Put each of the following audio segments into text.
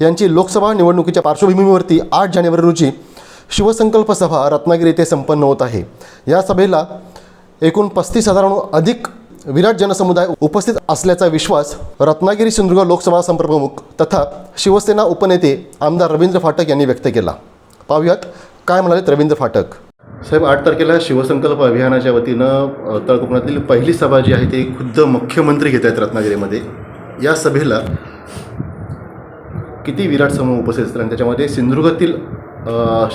यांची लोकसभा निवडणुकीच्या पार्श्वभूमीवरती आठ जानेवारी रोजी शिवसंकल्प सभा रत्नागिरी येथे संपन्न होत आहे. या सभेला एकूण पस्तीस हजारांहून अधिक विराट जनसमुदाय उपस्थित असल्याचा विश्वास रत्नागिरी सिंधुदुर्ग लोकसभा संप्रमुख तथा शिवसेना उपनेते आमदार रवींद्र फाटक यांनी व्यक्त केला. पाहूयात काय म्हणाले रवींद्र फाटक. साहेब आठ तारखेला शिवसंकल्प अभियानाच्या वतीनं तळकोकणातील पहिली सभा जी आहे ती खुद्द मुख्यमंत्री घेत आहेत रत्नागिरीमध्ये. या सभेला किती विराट समूह उपस्थित असतील आणि त्याच्यामध्ये सिंधुदुर्गातील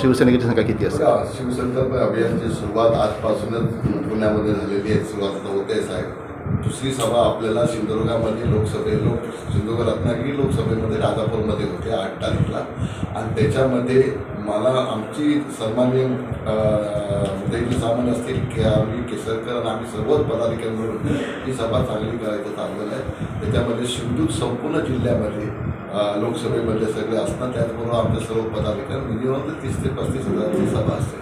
शिवसेनेची संख्या किती असते? शिवसंकल्प अभियानची सुरुवात आजपासूनच पुण्यामध्ये झालेली आहे सुरुवात होते साहेब. दुसरी सभा आपल्याला सिंधुदुर्गामध्ये लोकसभे लोक सिंधुदुर्ग रत्नागिरी लोकसभेमध्ये राजापूरमध्ये होते आठ तारीखला. आणि त्याच्यामध्ये मला आमची सन्माननीय मुद्द्याची सामान असतील की आम्ही केसरकर आणि आम्ही सर्वच पदाधिकारी मिळून ही सभा चांगली करायचं चाललेलं आहे. त्याच्यामध्ये सिंधुदुर्ग संपूर्ण जिल्ह्यामध्ये लोकसभेमध्ये सगळे असतात. त्याचबरोबर आमच्या सर्व पदाधिकारी मिनिमम तीस ते पस्तीस हजाराची सभा असते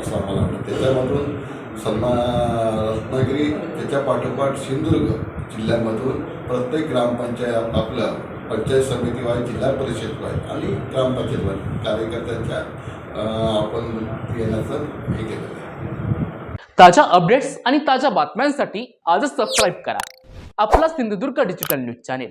असं आम्हाला वाटतं. त्याच्यामधून सन्मा रत्नागिरी त्याच्या पाठोपाठ सिंधुदुर्ग जिल्ह्यामधून प्रत्येक ग्रामपंचायत आपलं पंचायत समिती वाय जिल्हा परिषद वाय आणि ग्रामपंचायत वाय कार्यकर्त्यांच्या आपण येण्याचं हे केलेलं आहे. ताज्या अपडेट्स आणि ताज्या बातम्यांसाठी आजच सबस्क्राईब करा. आपला Sindhudurg digital news channel